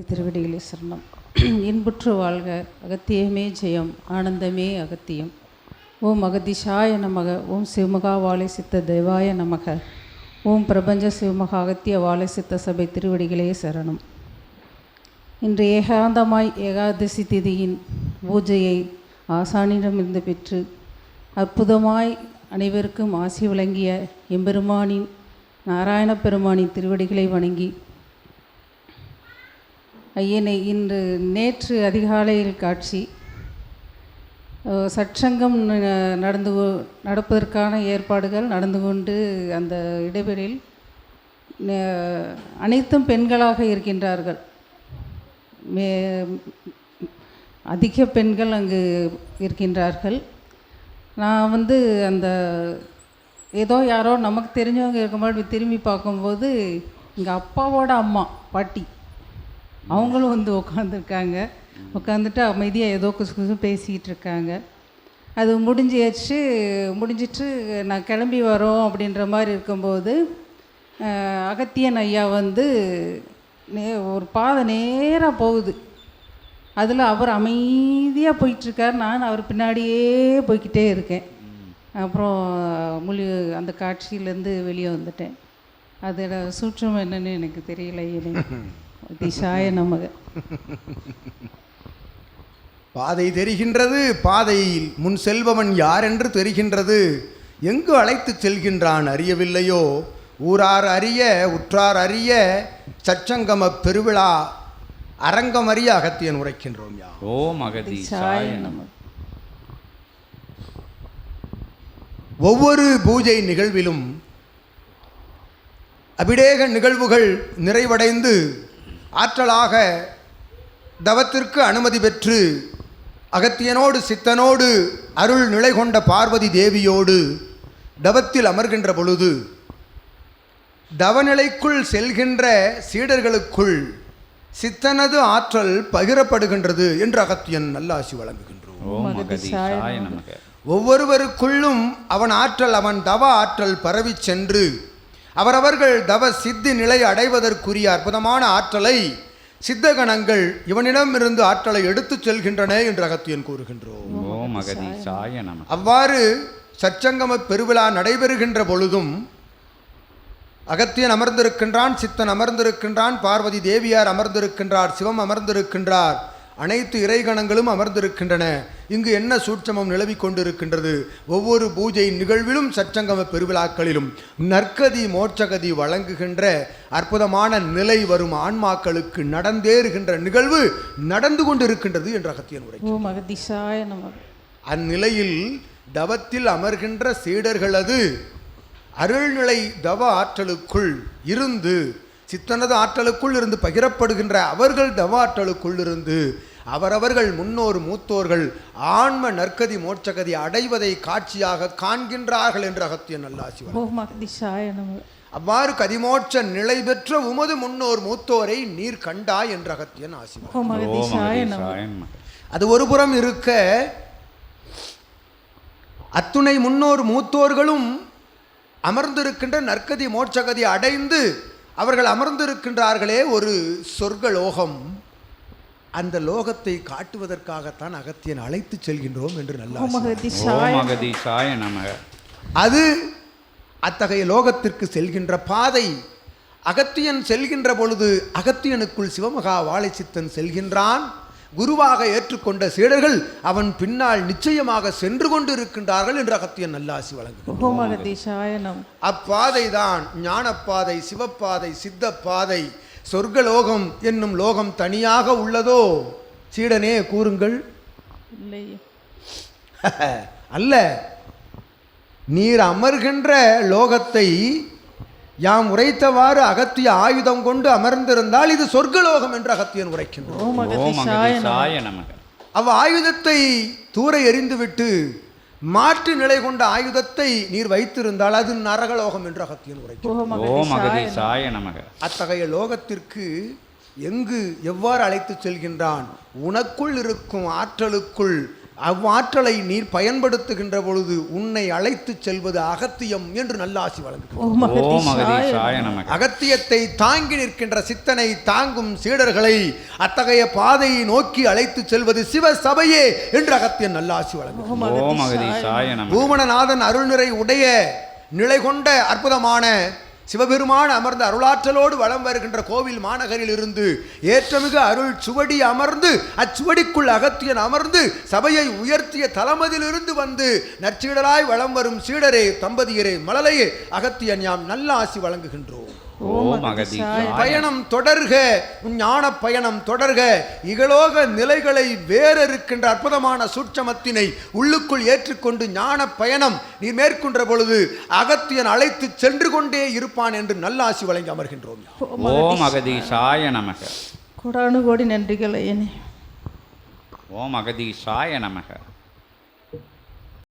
திருவடிகளே சரணம். இன்புற்று வாழ்க அகத்தியமே ஜெயம் ஆனந்தமே அகத்தியம். ஓம் அகதிஷாய நமக ஓம் சிவமகா வாழை சித்த தெய்வாய நமக. ஓம் பிரபஞ்ச சிவமகா அகத்திய வாழை சித்த சபை திருவடிகளே சரணம். இன்று ஏகாந்தமாய் ஏகாதசி திதியின் பூஜையை ஆசானிடமிருந்து பெற்று அற்புதமாய் அனைவருக்கும் ஆசி வழங்கிய எம்பெருமானின் நாராயண பெருமானின் திருவடிகளை வணங்கி ஐயனை இன்று நேற்று அதிகாலையில் காட்சி சற்சங்கம் நடந்து நடப்பதற்கான ஏற்பாடுகள் நடந்து கொண்டு அந்த இடைவெளியில் அனைத்தும் பெண்களாக இருக்கின்றார்கள். மே அதிக பெண்கள் அங்கு இருக்கின்றார்கள். நான் வந்து அந்த ஏதோ யாரோ நமக்கு தெரிஞ்சவங்க இருக்கும்போது திரும்பி பார்க்கும்போது எங்கள் அப்பாவோட அம்மா பாட்டி. அவங்களும் வந்து உட்காந்துருக்காங்க உட்காந்துட்டு அமைதியாக ஏதோ குசு குசு பேசிக்கிட்டு இருக்காங்க. அது முடிஞ்சியாச்சு. முடிஞ்சிட்டு நான் கிளம்பி வரோம் அப்படின்ற மாதிரி இருக்கும்போது அகத்தியன் ஐயா வந்து நே ஒரு பாதை நேராக போகுது. அதில் அவர் அமைதியாக போயிட்டுருக்கார். நான் அவர் பின்னாடியே போய்க்கிட்டே இருக்கேன். அப்புறம் மொழி அந்த காட்சியிலேருந்து வெளியே வந்துட்டேன். அதோட சூற்றம் என்னன்னு எனக்கு தெரியல எனக்கு திசாய நமக. பாதை தெரிகின்றது பாதையில் முன் செல்பவன் யார் என்று தெரிகின்றது? எங்கு அழைத்துச் செல்கின்றான் அறியவில்லையோ? ஊரார் அறிய உற்றார் அறிய சச்சங்கம பெருவிழா அரங்கம் அறிய அகத்தியன் உரைக்கின்றோம் யா ஓம் அகதீசாய ஒவ்வொரு பூஜை நிகழ்விலும் அபிடேக நிகழ்வுகள் நிறைவடைந்து ஆற்றலாக தவத்திற்கு அனுமதி பெற்று அகத்தியனோடு சித்தனோடு அருள் நிலை கொண்ட பார்வதி தேவியோடு தவத்தில் அமர்கின்ற பொழுது தவநிலைக்குள் செல்கின்ற சீடர்களுக்குள் சித்தனது ஆற்றல் பகிரப்படுகின்றது என்று அகத்தியன் நல்லாசி வழங்குகின்றோம். ஒவ்வொருவருக்குள்ளும் அவன் ஆற்றல் அவன் தவ ஆற்றல் பரவிச் சென்று அவரவர்கள் தவ சித்தி நிலை அடைவதற்குரிய அற்புதமான ஆற்றலை சித்தகணங்கள் இவனிடமிருந்து ஆற்றலை எடுத்துச் செல்கின்றன என்று அகத்தியன் கூறுகின்றோம். அவ்வாறு சச்சங்கம பெருவிழா நடைபெறுகின்ற பொழுதும் அகத்தியன் அமர்ந்திருக்கின்றான் சித்தன் அமர்ந்திருக்கின்றான் பார்வதி தேவியார் அமர்ந்திருக்கின்றார் சிவம் அமர்ந்திருக்கின்றார். அனைத்து இறைகணங்களும் அமர்ந்திருக்கின்றன. இங்கு என்ன சூட்சமம் நிலவிக் கொண்டிருக்கின்றது? ஒவ்வொரு பூஜை நிகழ்விலும் சச்சங்கம பெருவிழாக்களிலும் நற்கதி மோட்சகதி வழங்குகின்ற அற்புதமான நிலை வரும் ஆன்மாக்களுக்கு நடந்தேறுகின்ற நிகழ்வு நடந்து கொண்டிருக்கின்றது என்று அகத்தியன் உரை அந்நிலையில் தவத்தில் அமர்கின்ற சீடர்களது அருள்நிலை தவ ஆற்றலுக்குள் இருந்து சித்தனது ஆற்றலுக்குள் இருந்து பகிரப்படுகின்ற அவர்கள் தவ ஆற்றலுக்குள் இருந்து அவரவர்கள் முன்னோர் மூத்தோர்கள் ஆன்ம நற்கதி மோட்சகதி அடைவதை காட்சியாக காண்கின்றார்கள் என்று அகத்தியன் நல்லாசி வழங்கினார். ஓம் அகதிசாய நமக அவ்வாறு கதிமோட்ச நிலை பெற்ற உமது முன்னோர் மூத்தோரை நீர் கண்டாய் என்று அகத்தியன் ஆசி வழங்கினார். ஓம் ஓம் அகதிசாய நமக அகதீசாய நமக அது ஒரு புறம் இருக்க அத்துணை முன்னோர் மூத்தோர்களும் அமர்ந்திருக்கின்ற நற்கதி மோட்சகதி அடைந்து அவர்கள் அமர்ந்திருக்கின்றார்களே ஒரு சொர்க்க லோகம் அந்த லோகத்தை காட்டுவதற்காகத்தான் அகத்தியன் அழைத்துச் செல்கின்றோம் என்று நல்லா அது அத்தகைய லோகத்திற்கு செல்கின்ற பாதை. அகத்தியன் செல்கின்ற பொழுது அகத்தியனுக்குள் சிவமகா வாழைச்சித்தன் செல்கின்றான். குருவாக ஏற்றுக்கொண்ட சீடர்கள் அவன் பின்னால் நிச்சயமாக சென்று கொண்டு இருக்கின்றார்கள் என்று அகத்தியன் நல்லாசி நமக அப்பாதை தான் ஞானப்பாதை சிவப்பாதை சித்தப்பாதை சொர்க்கலோகம் என்னும் லோகம் தனியாக உள்ளதோ? சீடனே கூறுங்கள். அல்ல நீர் அமர்கின்ற லோகத்தை யாம் உரைத்தவாறு அகத்திய ஆயுதம் கொண்டு அமர்ந்திருந்தால் இது சொர்க்கலோகம் என்று அகத்தியன் நமக. அவ் ஆயுதத்தை தூர எறிந்துவிட்டு மாற்று நிலை கொண்ட ஆயுதத்தை நீர் வைத்திருந்தால் அது நரகலோகம் என்று அகத்தியன் உரைக்கும் அத்தகைய லோகத்திற்கு எங்கு எவ்வாறு அழைத்துச் செல்கின்றான்? உனக்குள் இருக்கும் ஆற்றலுக்குள் அவ்வாற்றலை நீர் பயன்படுத்துகின்ற பொழுது உன்னை அழைத்துச் செல்வது அகத்தியம் என்று நல்லாசி நமக. அகத்தியத்தை தாங்கி நிற்கின்ற சித்தனை தாங்கும் சீடர்களை அத்தகைய பாதையை நோக்கி அழைத்துச் செல்வது சிவ சபையே என்று அகத்தியன் நல்லாசி நமக. பூமணநாதன் அருள்நிறை உடைய நிலை கொண்ட அற்புதமான சிவபெருமான் அமர்ந்த அருளாற்றலோடு வலம் வருகின்ற கோவில் மாநகரில் இருந்து ஏற்றமிகு அருள் சுவடி அமர்ந்து அச்சுவடிக்குள் அகத்தியன் அமர்ந்து சபையை உயர்த்திய தலமதிலிருந்து வந்து நற்சீடராய் வலம் வரும் சீடரே தம்பதியரே மழலையே அகத்தியன் யாம் நல்ல ஆசி வழங்குகின்றோம். பயணம் தொடர்க ஞான பயணம் தொடர்க. இகலோக நிலைகளை வேறிருக்கின்ற அற்புதமான சூட்சமத்தினை உள்ளுக்குள் ஏற்றுக்கொண்டு ஞான பயணம் நீ மேற்கொண்ட பொழுது அகத்தியன் அழைத்து சென்று கொண்டே இருப்பான் என்று நல்லாசி வழங்கி அமர்கின்றோம் ஓம் அகதீஷாய நமக. கோடானு கோடி நன்றிகள் ஐயனே. ஓம் அகதீஷாய நமக.